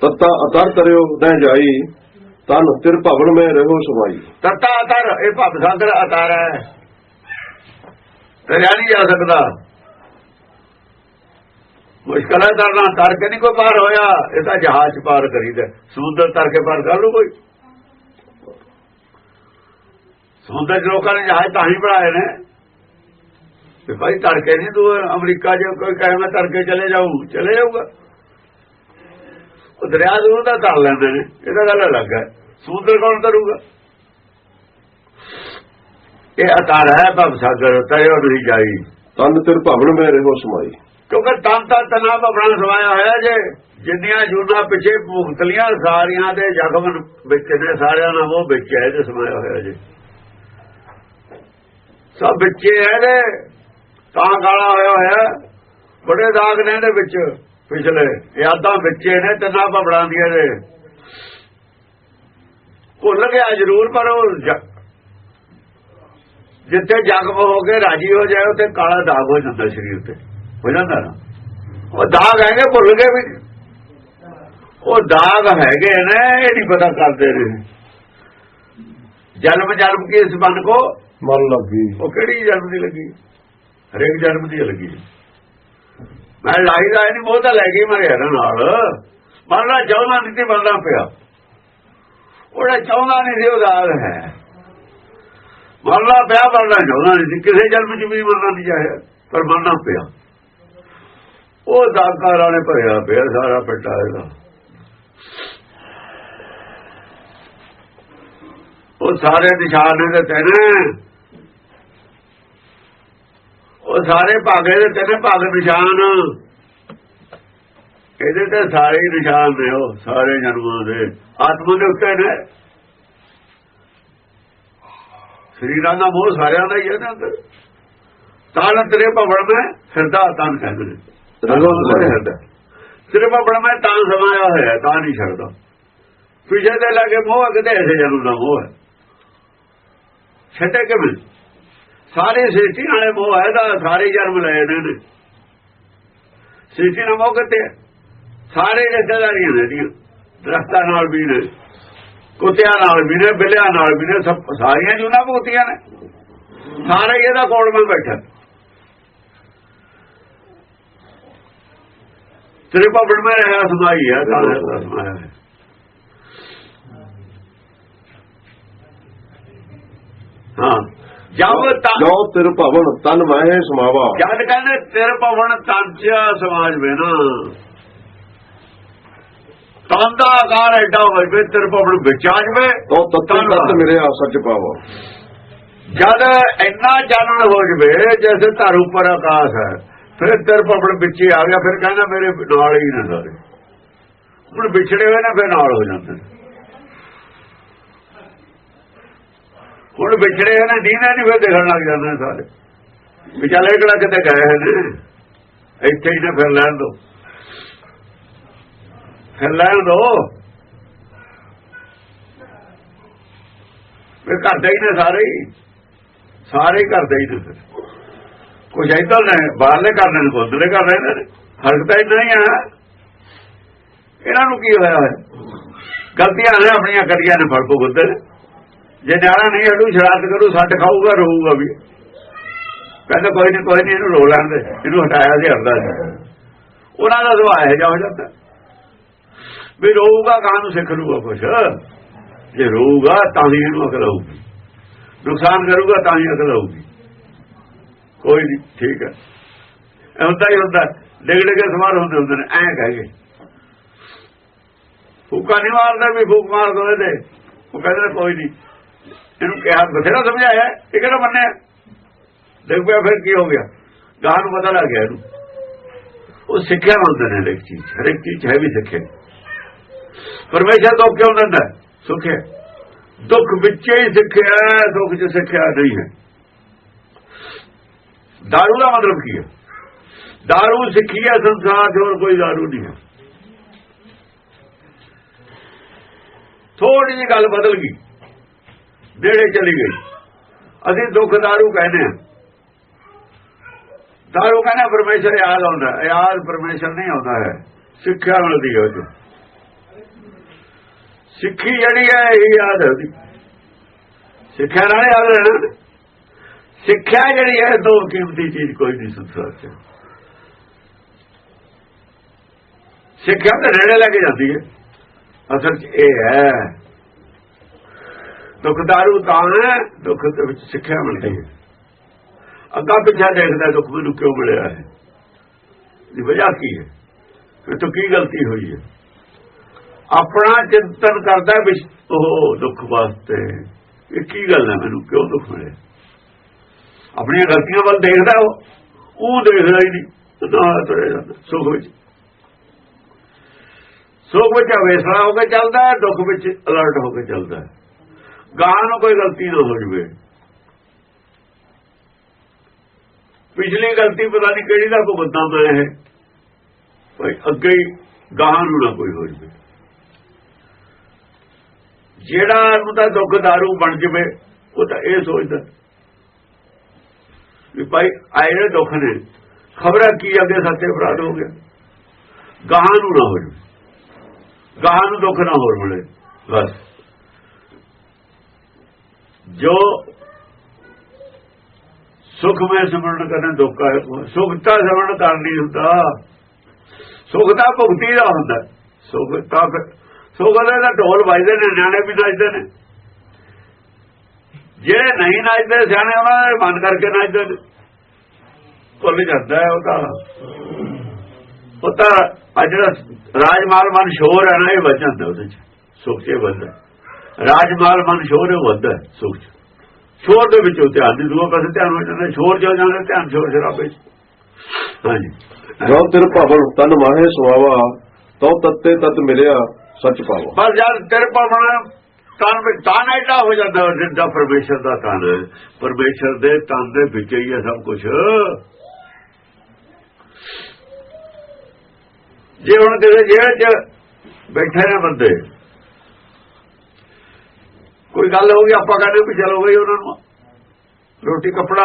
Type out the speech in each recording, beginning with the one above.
ਤਤਾ ਅਤਰ ਕਰਿਓ ਦਹਿ ਜਾਈ ਤਨ ਤਿਰ ਭਵਨ ਮੈਂ ਰਹੋ ਸਮਾਈ। ਤਤਾ ਅਤਰ ਇਹ ਭਵ ਸਾਗਰ ਅਤਰ ਹੈ। ਤਰਿਆ ਨਹੀਂ ਜਾ ਸਕਦਾ। ਮੁਸ਼ਕਲ ਹੈ ਤਰਨਾ ਤਰ ਕੇ ਨਹੀਂ ਕੋਈ ਪਾਰ ਹੋਇਆ। ਇਹ ਤਾਂ ਜਹਾਜ਼ ਪਾਰ ਕਰੀਦਾ ਸਮੁੰਦਰ ਤਰ ਕੇ ਪਾਰ ਕਰ ਲੂ ਕੋਈ। ਸਮੁੰਦਰ ਲੋਕਾਂ ਨੇ ਜਹਾਜ਼ ਤਾਂ ਹੀ ਬਣਾਏ ਨੇ। ਤੇ ਭਾਈ ਤਰ ਕੇ ਨਹੀਂ ਤੂੰ ਅਮਰੀਕਾ 'ਚ ਕੋਈ ਕਹੇ ਮੈਂ ਤਰ ਕੇ ਚਲੇ ਜਾਊ ਚਲੇ ਜਾਊਗਾ। ਉਹ ਦਰਿਆ ਦੂਰ ਦਾ ਤਰ ਲੈਂਦੇ ਨੇ। ਇਹਦਾ ਗੱਲ ਅਲੱਗ ਹੈ। ਸਮੁੰਦਰ ਕੌਣ ਤਰੂਗਾ? ਇਹ ਅਤਾਰ ਹੈ ਭਵ ਸਾਗਰ ਤਰਿਓ ਨਹੀਂ ਜਾਈ। ਤਨ ਤਿਰ ਭਵਨ ਮੈਂ ਰਹੋ ਸਮਾਈ। ਕਿਉਂਕਿ ਤਨ ਤਾਂ ਤਨਾਬ ਆਪਣਾ ਸਮਾਇਆ ਹੋਇਆ ਜੇ। ਜਿੰਨੀਆਂ ਜੂਨਾ ਪਿੱਛੇ ਭੁਗਤਲੀਆਂ ਸਾਰੀਆਂ ਦੇ ਜ਼ਖਮ ਵਿੱਚ ਨੇ ਸਾਰਿਆਂ ਨਾਲ ਉਹ ਵਿੱਚ ਹੈ ਇਹਦੇ ਸਮਾਇਆ ਹੋਇਆ ਜੇ। ਸਭ ਵਿੱਚੇ ਹੈ ਨੇ ਤਾਂ ਕਾਲਾ ਹੋਇਆ ਹੋਇਆ। ਬੜੇ ਦਾਗ ਨੇ ਇਹਦੇ ਵਿੱਚ। ਪਿਛਲੇ ਯਾਦਾਂ ਵਿੱਚੇ ਨੇ ਤਨਾ ਭਬੜਾਂ ਦੀਆਂ ਨੇ। ਭੁੱਲ ਗਿਆ ਜ਼ਰੂਰ ਪਰ ਉਹ ਜਿੱਥੇ ਜ਼ਖਮ ਹੋ ਕੇ ਰਾਜੀ ਹੋ ਜਾਏ ਉੱਥੇ ਕਾਲਾ ਦਾਗ ਹੋ ਜਾਂਦਾ ਸਰੀਰ ਤੇ ਹੋ ਜਾਂਦਾ ਨਾ? ਉਹ ਦਾਗ ਹੈਗੇ ਭੁੱਲ ਗਏ ਵੀ। ਉਹ ਦਾਗ ਹੈਗੇ ਨੇ ਇਹ ਨਹੀਂ ਪਤਾ ਕਰਦੇ ਨੇ। ਜਨਮ ਜਨਮ ਕੀ ਇਸ ਬਨ ਕੋ? ਮਨ ਲੱਗੀ। ਉਹ ਕਿਹੜੀ ਜਨਮ ਦੀ ਲੱਗੀ? ਹਰੇਕ ਜਨਮ ਦੀ ਲੱਗੀ। ਮੈਂ ਲਾਈ ਦਾ ਨਹੀਂ ਮੋਹ ਤਾਂ ਲੈ ਗਈ ਮਰਿਆ ਹਰਨ ਨਾਲ। ਮਰਨਾ ਚਾਹੁੰਦਾ ਨਹੀਂ ਤੇ ਮਰਨਾ ਪਿਆ। ਉਹਦਾ ਚਾਹੁੰਦਾ ਨਹੀਂ ਸੀ, ਉਹ ਹੈ। ਮਰਨਾ ਪਿਆ, ਮਰਨਾ ਚਾਹੁੰਦਾ ਨਹੀਂ ਸੀ। ਕਿਸੇ ਜਨਮ ਚ ਵੀ ਮਰਨਾ ਨਹੀਂ ਚਾਹਿਆ, ਪਰ ਮਰਨਾ ਪਿਆ। ਉਹ ਦਾਗਾਂ ਵਾਲੇ ਭਰਿਆ ਪਿਆ ਸਾਰਾ ਪਿੱਟਾ ਇਹਦਾ ਉਹ ਸਾਰੇ ਨਿਸ਼ਾਨ ਇਹਦੇ ਤੇ ਨੇ ਉਹ ਸਾਰੇ ਭਾਗੇ ਦੇ ਤਿੰਨ ਭਾਗ ਨਿਸ਼ਾਨ। ਇਹਦੇ ਤੇ ਸਾਰੇ ਨਿਸ਼ਾਨ ਨੇ ਉਹ ਸਾਰੇ ਜਨਮਾਂ ਦੇ। ਆਤਮਾ ਦੇ ਉੱਤੇ ਨੇ। ਸਰੀਰਾਂ ਦਾ ਮੋਹ ਸਾਰਿਆਂ ਦਾ ਹੀ ਹੈ ਨਾ ਅੰਦਰ। ਤਾਂ ਤੇਰੇ ਭਵਨ ਮੈਂ ਹਿਰਦਾ ਤਨ ਕਹਿੰਦੇ ਸਮਾਈ ਹਿਰਦਾ ਤੇਰੇ ਮੈਂ ਤਾਂ ਸਮਾਇਆ ਹੋਇਆ ਤਾਂ ਨਹੀਂ ਛੱਡਦਾ। ਪਿਛੇ ਦੇ ਲਾਗੇ ਮੋਹ ਕਿਤੇ ਐਸੇ ਜਨਮ ਦਾ ਮੋਹ ਹੈ। ਛੱਡੇ ਕਿਵੇਂ? ਸਾਰੇ ਸ੍ਰਿਸ਼ਟੀ ਨਾਲੇ ਮੋਹ ਹੈ ਦਾ ਸਾਰੇ ਜਨਮ ਲਏ ਨੇ ਇਹਨੇ। ਸ੍ਰਿਸ਼ਟੀ ਨਾਲ ਮੋਹ ਕਿਤੇ ਸਾਰੇ ਰਿਸ਼ਤੇਦਾਰੀਆਂ ਨੇ ਦੀਆਂ ਦਰਖਤਾਂ ਨਾਲ ਵੀ ਨੇ, ਕੁੱਤਿਆਂ ਨਾਲ ਵੀ ਨੇ, ਬਿੱਲਿਆਂ ਨਾਲ ਵੀ ਨੇ, ਸਭ ਸਾਰੀਆਂ ਜੁਨਾ ਭੁਗਤੀਆਂ ਨੇ। ਸਾਰੇ ਇਹਦਾ ਕੋਲ ਮੈਂ ਬੈਠਾ ਤੇਰੇ ਭਵਨ ਮੈਂ ਰਹਿਆ ਸਮਾਈ ਹੈ ਤਾਂ ਸਮਾਇਆ ਹੈ ਹਾਂ ਤੱਕ ਜੋ ਤਿਰ ਭਵਨ ਤਨ ਮੈਂ ਸਮਾਵਾ। ਜਦ ਕਹਿੰਦੇ ਤੇਰੇ ਭਵਨ ਤੰਚ ਸਮਾਜ ਵੇ ਨਾ ਤਨ ਦਾ ਆਕਾਰ ਐਡਾ ਹੋਵੇ ਤੇਰੇ ਭਵਨ ਵਿੱਚ ਆ ਜਵੇ ਤੋ ਤਤਨ ਤਤ ਮੇਰੇ ਆ ਸੱਚ ਪਾਵਾ ਜਦ ਇੰਨਾ ਚਾਨਣ ਹੋ ਜਵੇ ਜੈਸੇ ਧਰ ਉੱਪਰ ਆਕਾਸ਼ ਹੈ ਫਿਰ ਤੇਰੇ ਭਵਨ ਵਿੱਚ ਆ ਗਿਆ ਫਿਰ ਕਹਿੰਦਾ ਮੇਰੇ ਨਾਲ ਹੀ ਨੇ ਸਾਰੇ। ਹੁਣ ਵਿਛੜੇ ਹੋਏ ਨੇ ਫਿਰ ਨਾਲ ਹੋ ਜਾਂਦੇ ਨੇ। ਹੁਣ ਵਿਛੜੇ ਹੋਏ ਨੇ, ਦੀਨਾ ਨਹੀਂ ਫਿਰ ਦੇਖਣ ਲੱਗ ਜਾਂਦੇ ਸਾਰੇ। ਵਿਚਾਲੇ ਕਿਹੜਾ ਕਿਤੇ ਗਏ ਹੋਏ ਨੇ? ਇੱਥੇ ਹੀ ਨਾ, ਫਿਰ ਲੈਣ ਦੋ। ਫਿਰ ਲੈਣ ਦੋ। ਫਿਰ ਘਰ ਦੇ ਹੀ ਨੇ ਸਾਰੇ ਹੀ। ਸਾਰੇ ਹੀ ਘਰ ਦੇ ਹੀ ਨੇ ਫਿਰ। ਕੁਝ ਏਦਾਂ ਨੇ, ਬਾਹਰਲੇ ਘਰ ਨੇ ਕੋਦਲੇ ਕਰ ਰਹੇ ਨੇ ਫ਼ਰਕ ਤਾਂ ਇੰਨਾ ਹੀ ਆ। ਇਹਨਾਂ ਨੂੰ ਕੀ ਹੋਇਆ ਹੈ ਗਲਤੀਆਂ ਨੇ ਆਪਣੀਆਂ ਕਰੀਆਂ ਨੇ ਫੜਕੋ ਗੁੱਦੇ ਜੇ ਨਿਆਣਾ ਨਹੀਂ ਹਟੂ ਸ਼ਰਾਰਤ ਕਰੂ, ਸੱਟ ਖਾਊਗਾ ਰੋਊਗਾ ਵੀ। ਕਹਿੰਦਾ ਕੋਈ ਨਹੀਂ ਕੋਈ ਨਹੀਂ ਇਹਨੂੰ ਰੋ ਲੈਣ ਦੇ। ਇਹਨੂੰ ਹਟਾਇਆ ਸੀ, ਹਟਦਾ ਸੀ। ਉਹਨਾਂ ਦਾ ਸੁਭਾਅ ਹੈ ਜਾ ਹੋ ਜਾਂਦਾ। ਵੀ ਰੋਊਗਾ ਕਾਹ ਨੂੰ ਸਿੱਖ ਲੂਗਾ ਕੁਛ? ਜੇ ਰੋਊਗਾ, ਤਾਂ ਹੀ ਇਹਨੂੰ ਅਕਲ ਆਊਗੀ। ਨੁਕਸਾਨ ਕਰੂਗਾ, ਤਾਂ ਹੀ ਅਕਲ ਆਊਗੀ। ਕੋਈ ਨਹੀਂ ਠੀਕ ਹੈ। ਇਹ ਹੁੰਦਾ ਹੀ ਹੁੰਦਾ। ਡਿਗ ਡਿਗ ਕੇ ਹੁੰਦੇ ਹੁੰਦੇ ਨੇ, ਐਂ ਕਹਿ ਗਏ ਫੂਕਾ ਨਹੀਂ ਮਾਰਦਾ ਵੀ, ਫੂਕ ਮਾਰ ਦੋ ਇਹਦੇ। ਉਹ ਕਹਿੰਦੇ ਨੇ, ਕੋਈ ਨਹੀਂ ਇਹਨੂੰ ਕਿਹਾ, ਬਥੇਰਾ ਸਮਝਾਇਆ, ਇਹ ਕਿਹੜਾ ਮੰਨਿਆ? ਦੇਖ ਪਿਆ, ਫਿਰ ਕੀ ਹੋ ਗਿਆ? ਗਾਹ ਨੂੰ ਪਤਾ ਲੱਗ ਗਿਆ ਇਹਨੂੰ। ਉਹ ਸਿੱਖਿਆ ਮੰਨਦੇ ਨੇ ਹਰੇਕ ਚੀਜ਼ ਹਰੇਕ ਚੀਜ਼ 'ਚ ਹੈ ਵੀ ਸਿੱਖਿਆ। ਪਰਮੇਸ਼ਰ ਤੋਂ ਕਿਉਂ ਦਿੰਦਾ? ਹੈ? ਦੁੱਖ ਵਿੱਚ ਹੀ ਸਿੱਖਿਆ ਦੁੱਖ 'ਚ ਸਿੱਖਿਆ ਨਹੀਂ ਹੈ। ਦਾਰੂ ਦਾ ਮਤਲਬ ਕੀ ਹੈ? ਦਾਰੂ ਸਿੱਖੀ ਹੈ, ਸੰਸਾਰ 'ਚ ਹੋਰ ਕੋਈ ਦਾਰੂ ਨਹੀਂ ਹੈ। ਥੋੜੀ ਜਿਹੀ ਗੱਲ ਬਦਲ ਗਈ। ਨੇੜੇ ਚਲੀ ਗਈ। ਅਸੀਂ ਦੁੱਖ ਦਾਰੂ ਕਹਿੰਦੇ ਆ ਦਾਰੂ ਕਹਿੰਦਾ ਪਰਮੇਸ਼ਰ ਯਾਦ ਆਉਂਦਾ ਹੈ। ਯਾਦ ਪਰਮੇਸ਼ਰ ਨਹੀਂ ਆਉਂਦਾ ਹੈ। ਸਿੱਖਿਆ ਮਿਲਦੀ ਹੈ ਉਹ 'ਚੋਂ। ਸਿੱਖੀ ਜਿਹੜੀ ਹੈ, ਇਹ ਯਾਦ ਹੈ ਉਹਦੀ। ਸਿੱਖਿਆ ਨਾਲ ਯਾਦ ਰਹਿਣਾ। ਸਿੱਖਿਆ ਜਿਹੜੀ ਹੈ, ਦੋ ਕੀਮਤੀ ਚੀਜ਼ ਕੋਈ ਨਹੀਂ ਸੰਸਾਰ 'ਚ ਸਿੱਖਿਆ ਤਾਂ ਰੇੜੇ ਲੈ ਕੇ ਜਾਂਦੀ ਹੈ। ਅਸਲ 'ਚ ਇਹ ਹੈ ਦੁੱਖ ਦਾਰੂ ਤਾਂ ਹੈ, ਦੁੱਖ ਦੇ ਵਿੱਚ ਸਿੱਖਿਆ ਮਿਲਦੀ ਹੈ। ਅੱਗਾ ਪਿੱਛਾ ਦੇਖਦਾ ਦੁੱਖ ਮੈਨੂੰ ਕਿਉਂ ਮਿਲਿਆ ਹੈ? ਦੀ ਵਜ੍ਹਾ ਕੀ ਹੈ? ਕਿ ਤੂੰ ਕੀ ਗਲਤੀ ਹੋਈ ਹੈ? ਆਪਣਾ ਚਿੰਤਨ ਕਰਦਾ ਵੀ ਉਹ ਦੁੱਖ ਵਾਸਤੇ, ਇਹ ਕੀ ਗੱਲ ਹੈ? ਮੈਨੂੰ ਕਿਉਂ ਦੁੱਖ ਮਿਲਿਆ? ਆਪਣੀਆਂ ਗਲਤੀਆਂ ਵੱਲ ਦੇਖਦਾ ਉਹ ਉਹ ਦੇਖਦਾ ਹੀ ਨਹੀਂ, ਤਾਂ ਤੁਰੇ ਜਾਂਦਾ, ਸੁਖ ਵਿੱਚ। ਸੁਖ ਵਿੱਚ ਅਵੇਸਲਾ ਹੋ ਕੇ ਚੱਲਦਾ ਹੈ, ਦੁੱਖ ਵਿੱਚ ਅਲਰਟ ਹੋ ਕੇ ਚੱਲਦਾ ਹੈ। ਗਾਂ ਨੂੰ ਕੋਈ ਗਲਤੀ ਨਾ ਹੋ ਜਵੇ। ਪਿਛਲੀ ਗਲਤੀ ਪਤਾ ਨਹੀਂ ਕਿਹੜੀ ਦਾ ਭੁਗਤਾਂ ਮੈਂ ਹੈ ਭਾਈ, ਅੱਗੇ ਹੀ ਗਾਂ ਨੂੰ ਨਾ ਕੋਈ ਹੋ ਜਵੇ। ਜਿਹੜਾ ਨੂੰ ਤਾਂ ਦੁੱਖ ਦਾਰੂ ਬਣ ਜਵੇ, ਉਹ ਤਾਂ ਇਹ ਸੋਚਦਾ। ਵੀ ਭਾਈ, ਆਏ ਨੇ ਦੁੱਖ ਨੇ। ਖਬਰਾਂ ਕੀ ਅੱਗੇ ਸੱਚੇ ਅਪਰਾਧ ਹੋ ਗਿਆ ਗਾਂ ਨੂੰ ਨਾ ਹੋ ਜਵੇ। ਗਾਂ ਨੂੰ ਦੁੱਖ ਨਾ ਹੋਰ ਮਿਲੇ। ਬਸ। ਜੋ ਸੁਖ ਮੈਂ ਸਿਮਰਨ ਕਰਨਾ ਦੁੱਖ ਹੈ, ਸੁਖ ਤਾਂ ਸਿਮਰਨ ਕਰ ਨਹੀਂ ਹੁੰਦਾ। ਸੁਖ ਤਾਂ ਭੁਗਤੀ ਦਾ ਹੁੰਦਾ। ਸੁਖ ਤਾਂ ਫਿਰ- ਸੁਖ ਦਾ ਢੋਲ ਵੱਜਦੇ ਨੇ, ਨਿਆਣੇ ਵੀ ਨੱਚਦੇ ਨੇ। ਜਿਹੜੇ ਨਹੀਂ ਨੱਚਦੇ, ਸਿਆਣੇ ਉਹਨਾਂ ਦੇ ਮਨ ਕਰਕੇ ਨੱਚਦੇ ਨੇ। ਭੁੱਲ ਜਾਂਦਾ ਹੈ ਉਹ ਤਾਂ। ਉਹ ਤਾਂ ਜਿਹੜਾ ਰਾਜਮਾਲ ਮਨ ਸ਼ੋਰ ਹੈ ਨਾ, ਇਹ ਵੱਜ ਜਾਂਦਾ ਉਹਦੇ ਚ। ਸੁਖ ਚ ਵੱਜਦਾ ਰਾਜਮਾਲ ਮਨ ਸ਼ੋਰ ਹੈ ਵੱਜਦਾ ਸੁਖ ਸ਼ੋਰ ਦੇ ਵਿੱਚੋਂ ਧਿਆਨ ਦੀ ਦੂਆ ਪਾਸੇ ਧਿਆਨ ਹੋ ਜਾਂਦਾ ਸ਼ੋਰ ਚ ਜਾਂਦਾ ਧਿਆਨ ਸ਼ੋਰ ਸ਼ਰਾਬੇ ਹਾਂਜੀ। ਜੋ ਤਿਰ ਭਵਨ ਤਨ ਮਾਹੇ ਸੁਆਵਾ ਤਉ ਤੱਤੇ ਤਤ ਮਿਲਿਆ ਸੱਚ ਪਾਵਾ। ਬਸ ਜਦ ਤੇਰੇ ਪਾਵਣਾ ਤਨ ਵਿੱਚ ਤਨ ਐਡਾ ਹੋ ਜਾਂਦਾ ਜਿੱਦਾਂ ਪਰਮੇਸ਼ਰ ਦਾ ਤਨ ਪਰਮੇਸ਼ਰ ਦੇ ਤਨ ਦੇ ਵਿੱਚ ਹੀ ਹੈ ਸਭ ਕੁਝ ਜੇ ਹੁਣ ਕਿਸੇ ਜੇਲ੍ਹ 'ਚ ਬੈਠੇ ਨੇ ਬੰਦੇ ਕੋਈ ਗੱਲ ਹੋ ਗਈ, ਆਪਾਂ ਕਹਿੰਦੇ ਵੀ ਚਲੋ ਬਈ ਉਹਨਾਂ ਨੂੰ। ਰੋਟੀ, ਕੱਪੜਾ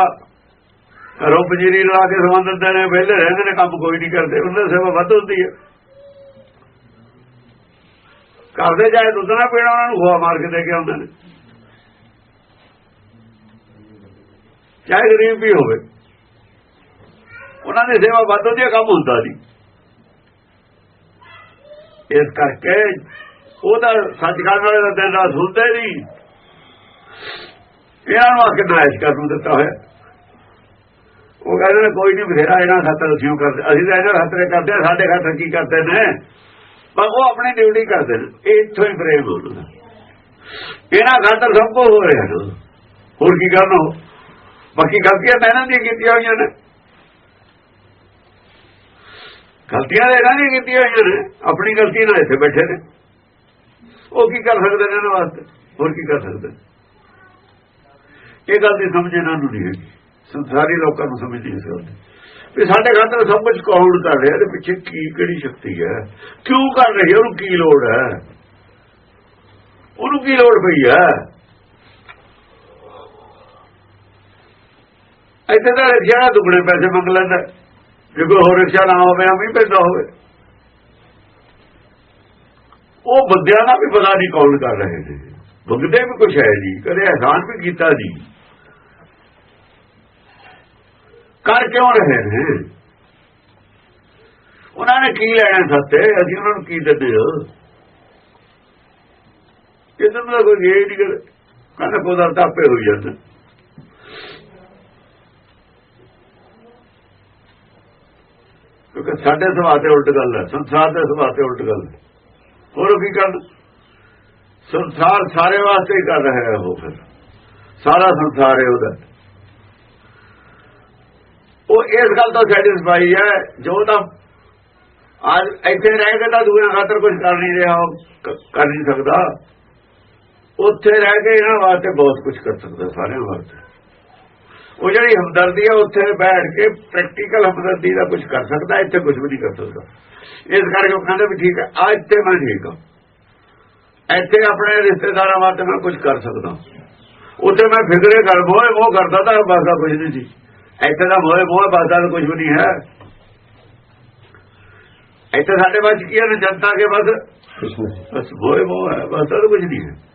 ਘਰੋਂ ਪੰਜੀਰੀ ਲਾ ਕੇ ਸਮਾਨ ਦਿੰਦੇ ਨੇ, ਵਿਹਲੇ ਰਹਿੰਦੇ ਨੇ, ਕੰਮ ਕੋਈ ਨਹੀਂ ਕਰਦੇ, ਉਹਨਾਂ ਦੀ ਸੇਵਾ ਵੱਧ ਹੁੰਦੀ ਹੈ। ਕਰਦੇ ਜਾਏ ਦੁੱਧ ਨਾ ਪੀਣਾ, ਉਹਨਾਂ ਨੂੰ ਖੋਆ ਮਾਰ ਕੇ ਦੇ ਕੇ ਆਉਂਦੇ ਨੇ। ਚਾਹੇ ਗਰੀਬ ਵੀ ਹੋਵੇ, ਉਹਨਾਂ ਦੀ ਸੇਵਾ ਵੱਧ ਹੁੰਦੀ ਹੈ, ਕੰਮ ਹੁੰਦਾ ਨਹੀਂ। ਇਸ ਕਰਕੇ ਉਹਦਾ ਸੱਚਖੰਡ ਵਾਲੇ ਦਾ ਦਿਨ ਰਾਤ ਹੁੰਦੇ ਨਹੀਂ। ਇਹਨਾਂ ਨੂੰ ਆ ਕੇ ਨਾਇਸ਼ ਕਰਨ ਨੂੰ ਦਿੱਤਾ ਹੋਇਆ। ਉਹ ਕਹਿੰਦੇ ਨੇ ਕੋਈ ਨਹੀਂ ਬਥੇਰਾ ਇਹਨਾਂ ਖਾਤਰ ਅਸੀਂ ਉਹ ਕਰਦੇ ਅਸੀਂ ਤਾਂ ਇਹਨਾਂ ਖਾਤਰ ਕਰਦੇ ਹਾਂ, ਸਾਡੇ ਖਾਤਰ ਕੀ ਕਰਦੇ ਨੇ? ਪਰ ਉਹ ਆਪਣੀ ਡਿਊਟੀ ਕਰਦੇ ਨੇ। ਇਹ ਇੱਥੋਂ ਹੀ ਪ੍ਰੇਮ ਹੁੰਦਾ ਇਹਨਾਂ ਖਾਤਰ ਸਭ ਕੁਝ ਹੋ ਰਿਹਾ। ਹੋਰ ਕੀ ਕਰਨਾ ਬਾਕੀ ਗਲਤੀਆਂ ਤਾਂ ਇਹਨਾਂ ਦੀਆਂ ਕੀਤੀਆਂ ਹੋਈਆਂ ਨੇ। ਗਲਤੀਆਂ ਤਾਂ ਇਹਨਾਂ ਦੀਆਂ ਕੀਤੀਆਂ ਹੋਈਆਂ ਨੇ। ਆਪਣੀ ਗਲਤੀ ਨਾਲ ਇੱਥੇ ਬੈਠੇ ਨੇ। ਉਹ ਕੀ ਕਰ ਸਕਦੇ ਨੇ ਇਹਨਾਂ ਵਾਸਤੇ? ਹੋਰ ਕੀ ਕਰ ਸਕਦੇ ਨੇ? ਇਹ ਗੱਲ ਦੀ ਸਮਝ ਇਹਨਾਂ ਨੂੰ ਨਹੀਂ ਹੈਗੀ। ਸੰਸਾਰੀ ਲੋਕਾਂ ਨੂੰ ਸਮਝ ਨਹੀਂ ਸਕਦੇ ਵੀ ਸਾਡੇ ਖਾਤਰ ਸਭ ਕੁਝ ਕੌਣ ਕਰ ਰਿਹਾ, ਇਹਦੇ ਪਿੱਛੇ ਕੀ, ਕਿਹੜੀ ਸ਼ਕਤੀ ਹੈ? ਕਿਉਂ ਕਰ ਰਹੀ ਹੈ? ਉਹਨੂੰ ਕੀ ਲੋੜ ਹੈ? ਉਹਨੂੰ ਕੀ ਲੋੜ ਪਈ ਹੈ? ਇੱਥੇ ਤਾਂ ਰਿਕਸ਼ਾ ਦੁੱਗਣੇ ਪੈਸੇ ਮੰਗ ਲੈਂਦਾ ਜੇ ਕੋਈ ਹੋਰ ਰਿਕਸ਼ਾ ਨਾ ਹੋਵੇ ਆ ਵੀ ਪੈਦਾ ਹੋਵੇ। ਉਹ ਬੰਦਿਆਂ ਦਾ ਵੀ ਪਤਾ ਨਹੀਂ ਕੌਣ ਕਰ ਰਹੇ ਨੇ। ਬੁੱਗਦੇ ਵੀ ਕੁਛ ਹੈ ਜੀ, ਕਦੇ ਅਹਿਸਾਨ ਵੀ ਕੀਤਾ ਜੀ। ਕਰ ਕਿਉਂ ਰਹੇ ਨੇ? ਉਹਨਾਂ ਨੇ ਕੀ ਲੈਣਾ ਸੱਤੇ? ਅਸੀਂ ਉਹਨਾਂ ਨੂੰ ਕੀ ਦਿੰਦੇ ਹੋ ਇਹਨਾਂ ਦਾ ਕੋਈ ਇਹ ਨਹੀਂ ਕਰ ਕਹਿੰਦਾ ਕੁਦਰਤ ਆਪੇ ਹੋਈ ਜਾਂਦਾ। ਕਿਉਂਕਿ ਸਾਡੇ ਸੁਭਾਅ ਤੇ ਉਲਟ ਗੱਲ ਹੈ, ਸੰਸਾਰ ਦੇ ਸੁਭਾਅ ਤੇ ਉਲਟ ਗੱਲ ਹੈ। ਹੋਰ ਕੀ ਕਰਨ? ਸੰਸਾਰ ਸਾਰੇ ਵਾਸਤੇ ਹੀ ਕਰ ਰਿਹਾ ਉਹ ਫਿਰ। ਸਾਰਾ ਸੰਸਾਰ ਹੈ ਉਹਦਾ। ਇਸ ਗੱਲ ਤੋਂ ਸੈਟੀਸਫਾਈ ਹੈ, ਜੋ ਤਾਂ ਅੱਜ ਇੱਥੇ ਰਹਿ ਕੇ ਤਾਂ ਦੂਜਿਆਂ ਖਾਤਰ ਕੁਝ ਕਰ ਨਹੀਂ ਰਿਹਾ ਕਰ ਨਹੀਂ ਸਕਦਾ। ਉੱਥੇ ਰਹਿ ਕੇ ਇਹਨਾਂ ਵਾਸਤੇ ਬਹੁਤ ਕੁਝ ਕਰ ਸਕਦਾ, ਸਾਰਿਆਂ ਵਾਸਤੇ। ਉਹ ਜਿਹੜੀ ਹਮਦਰਦੀ ਹੈ, ਉੱਥੇ ਬੈਠ ਕੇ ਪ੍ਰੈਕਟੀਕਲ ਹਮਦਰਦੀ ਦਾ ਕੁਝ ਕਰ ਸਕਦਾ, ਇੱਥੇ ਕੁਝ ਵੀ ਨਹੀਂ ਕਰ ਸਕਦਾ। ਇਸ ਕਰਕੇ ਉਹ ਕਹਿੰਦੇ ਵੀ ਠੀਕ ਹੈ, ਆ ਇੱਥੇ ਮੈਂ ਠੀਕ ਹਾਂ। ਇੱਥੇ ਆਪਣੇ ਰਿਸ਼ਤੇਦਾਰਾਂ ਵਾਸਤੇ ਮੈਂ ਕੁਝ ਕਰ ਸਕਦਾ। ਉੱਥੇ ਮੈਂ ਫਿਕਰੇ ਕਰ ਮੋਏ ਉਹ ਕਰਦਾ ਤਾਂ ਬਸ ਦਾ ਕੁਝ ਨਹੀਂ ਸੀ। ਇੱਥੇ ਦਾ ਮੋਏ ਮੋਏ ਬਸ ਦਾ ਕੁਝ ਵੀ ਨਹੀਂ ਹੈ। ਇੱਥੇ ਸਾਡੇ ਵਿੱਚ ਕੀ ਹੈ ਜਨਤਾ ਕੇ ਬਸ ਬਸ ਮੋਹ ਹੈ ਬਸ ਹੋਰ ਕੁਝ ਨਹੀਂ ਹੈ।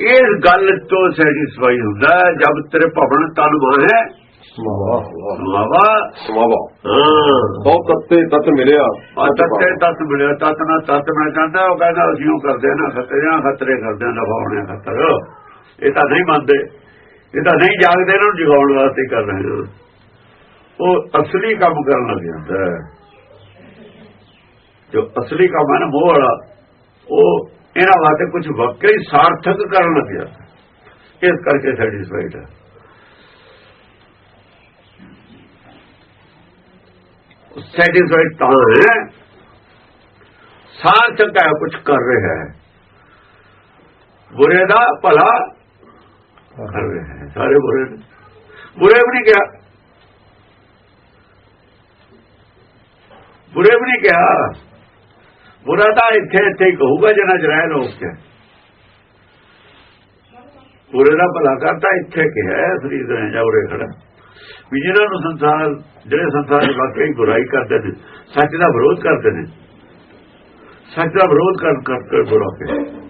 ਇਸ ਗੱਲ ਤੋਂ ਸੈਟੀਸਫਾਈ ਹੁੰਦਾ ਜਦ ਤੇਰੇ ਭਵਨ ਤਨ ਮਨ ਹੈ। ਸਮਾਵਾ ਸਮਾਵਾ ਹਾਂ। ਤੋ ਤੱਤੇ ਤਤ ਮਿਲਿਆ। ਤੱਤੇ ਤਤ ਮਿਲਿਆ ਤਤ ਨਾ ਤਤ ਮੈਂ ਕਹਿੰਦਾ ਉਹ ਕਹਿੰਦਾ ਅਸੀਂ ਉਹ ਕਰਦੇ ਨਾ ਖਤਰੇ ਨਾ ਖਤਰੇ ਕਰਦੇ ਨਾ ਲਵਾਉਣੇ ਖਤਰ। ਇਹ ਤਾਂ ਨਹੀਂ ਮੰਨਦੇ। ਇਹ ਤਾਂ ਨਹੀਂ ਜਾਗਦੇ, ਇਹਨਾਂ ਨੂੰ ਜਗਾਉਣ ਵਾਸਤੇ ਕਰ ਰਹੇ ਨੇ। ਉਹ ਅਸਲੀ ਕੰਮ ਕਰਨ ਲੱਗ ਜਾਂਦਾ ਜੋ ਅਸਲੀ ਕੰਮ ਹੈ ਨਾ, ਮੋਹ ਵਾਲਾ, ਉਹ ਇਹਨਾਂ ਵਾਸਤੇ ਕੁਝ ਵਾਕਈ ਸਾਰਥਕ ਕਰਨ ਲੱਗ ਜਾਂਦਾ ਇਸ ਕਰਕੇ ਸੈਟੀਸਫਾਈਡ ਹੈ ਸੈਟੀਸਫਾਈਡ ਤਾਂ ਹੈ, ਸਾਰਥਕ ਹੈ ਕੁਝ ਕਰ ਰਿਹਾ ਹੈ। ਬੁਰੇ ਦਾ ਭਲਾ ਸਾਰੇ ਬੁਰੇ ਨੇ। ਬੁਰੇ ਵੀ ਨਹੀਂ ਕਿਹਾ। ਬੁਰੇ ਵੀ ਨਹੀਂ ਕਿਹਾ। ਬੁਰਾ ਤਾਂ ਇੱਥੇ ਇੱਥੇ ਕਹੂਗਾ ਜਿਹਨਾਂ ਚ ਰਹਿ ਲੋਕ ਚ। ਬੁਰੇ ਦਾ ਭਲਾ ਕਰਤਾ ਇੱਥੇ ਕਿਹਾ ਫਰੀਦ ਨੇ ਜਉਰੇ ਖੜਾ। ਵੀ ਜਿਹਨਾਂ ਨੂੰ ਸੰਸਾਰ ਜਿਹੜੇ ਸੰਸਾਰ ਦੇ ਵਾਕਈ ਬੁਰਾਈ ਕਰਦੇ ਨੇ ਸੱਚ ਦਾ ਵਿਰੋਧ ਕਰਦੇ ਨੇ। ਸੱਚ ਦਾ ਵਿਰੋਧ ਕਰ ਕਰ ਬੁਰਾ ਕੇ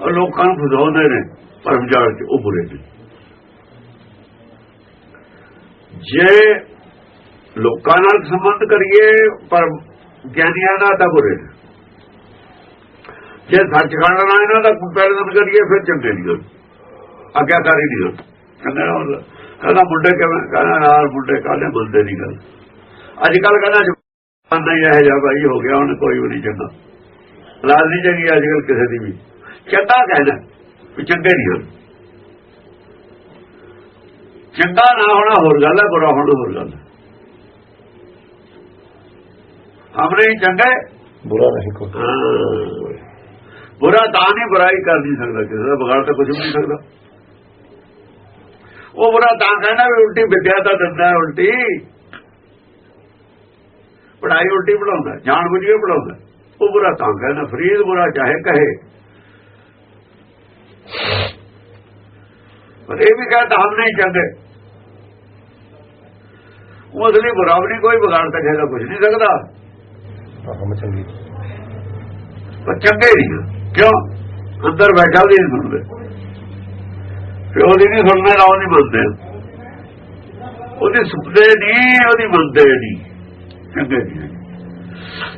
ਲੋਕਾਂ ਨੂੰ ਫਸਾਉਂਦੇ ਨੇ ਪਰਮ ਜਾਲ ਚ, ਉਹ ਬੁਰੇ ਨੇ। ਜੇ ਲੋਕਾਂ ਨਾਲ ਸੰਬੰਧ ਕਰੀਏ, ਪਰ ਗਿਆਨੀਆਂ ਦਾ ਤਾਂ ਬੁਰੇ ਨੇ। ਜੇ ਸੱਚਖੰਡ ਨਾਲ ਇਹਨਾਂ ਦਾ ਕੰਪੈਰੀਜ਼ਨ ਕਰੀਏ, ਫਿਰ ਚੰਗੇ ਨਹੀਂ ਹੋਣ ਆਗਿਆਕਾਰੀ ਨਹੀਂ ਹੋਣ ਕਹਿੰਦਾ ਕਹਿੰਦਾ ਮੁੰਡੇ ਕਿਵੇਂ, ਕਹਿੰਦਾ ਨਾਲ ਮੁੰਡੇ, ਕਾਹਦੇ ਮੰਨਦੇ ਨਹੀਂ ਗੱਲ। ਅੱਜ ਕੱਲ ਕਹਿੰਦਾ ਜਮਾਨਾ ਹੀ ਇਹ ਜਿਹਾ ਭਾਈ ਹੋ ਗਿਆ ਹੁਣ ਕੋਈ ਵੀ ਨਹੀਂ ਚੰਗਾ। ਲਾਜ ਨਹੀਂ ਚੰਗੀ ਅੱਜ ਕੱਲ ਕਿਸੇ ਦੀ ਵੀ। ਚੰਗਾ ਕਹਿਣਾ ਵੀ ਚੰਗੇ ਨਹੀਂ ਹੋਣ ਚੰਗਾ ਨਾ ਹੋਣਾ ਹੋਰ ਗੱਲ ਹੈ ਬੁਰਾ ਹੋਣਾ ਹੋਰ ਗੱਲ ਹੈ। ਹਮਰੇ ਚੰਗੇ ਬੁਰਾ ਨਹੀਂ ਕੋ। ਬੁਰਾ ਤਾਂ ਨਹੀਂ ਬੁਰਾਈ ਕਰ ਨਹੀਂ ਸਕਦਾ ਕਿਸੇ ਦਾ ਵਿਗਾੜ ਤਾਂ ਕੁਝ ਵੀ ਨਹੀਂ ਸਕਦਾ। ਉਹ ਬੁਰਾ ਤਾਂ ਕਹਿੰਦਾ ਵੀ ਉਲਟੀ ਵਿਦਿਆ ਤਾਂ ਦਿੰਦਾ ਉਲਟੀ। ਪੜਾਈ ਉਲਟੀ ਪੜਾਉਂਦਾ ਜਾਣ ਬੁੱਝ ਕੇ ਪੜਾਉਂਦਾ ਉਹ ਬੁਰਾ ਤਾਂ ਕਹਿੰਦਾ ਫਰੀਦ ਬੁਰਾ ਚਾਹੇ ਕਹੇ। ਪਰ ਇਹ ਵੀ ਕਹਿੰਦਾ ਹਮ ਨਹੀਂ ਚੰਗੇ। ਉਹ ਅਸਲੀ ਬੁਰਾ ਵੀ ਨਹੀਂ ਕੋਈ ਵਿਗਾੜ ਦਾ ਕੁਝ ਨਹੀਂ ਸਕਦਾ। ਹਮ ਚੰਗੀ। ਪਰ ਚੰਗੇ ਨਹੀਂ। ਕਿਉਂ? ਅੰਦਰ ਬੈਠਾ ਵੀ ਨਹੀਂ ਸੁਣਦੇ। ਪਿਓ ਦੀ ਨਹੀਂ ਸੁਣਦੇ ਨਾ ਉਹਦੀ ਮੰਨਦੇ। ਉਹਦੀ ਸੁਣਦੇ ਨਹੀਂ ਉਹਦੀ ਮੰਨਦੇ ਨਹੀਂ ਚੰਗੇ ਨਹੀਂ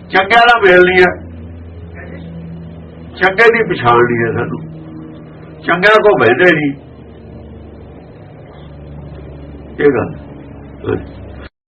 ਚੰਗਿਆਂ ਦਾ ਮੇਲ ਨਹੀਂ ਹੈ। ਚੰਗੇ ਦੀ ਪਛਾਣ ਨਹੀਂ ਹੈ ਸਾਨੂੰ। ਚੰਗਿਆਂ ਕੋ ਬਹਿਦੇ ਨਹੀਂ ਇਹ ਗੱਲ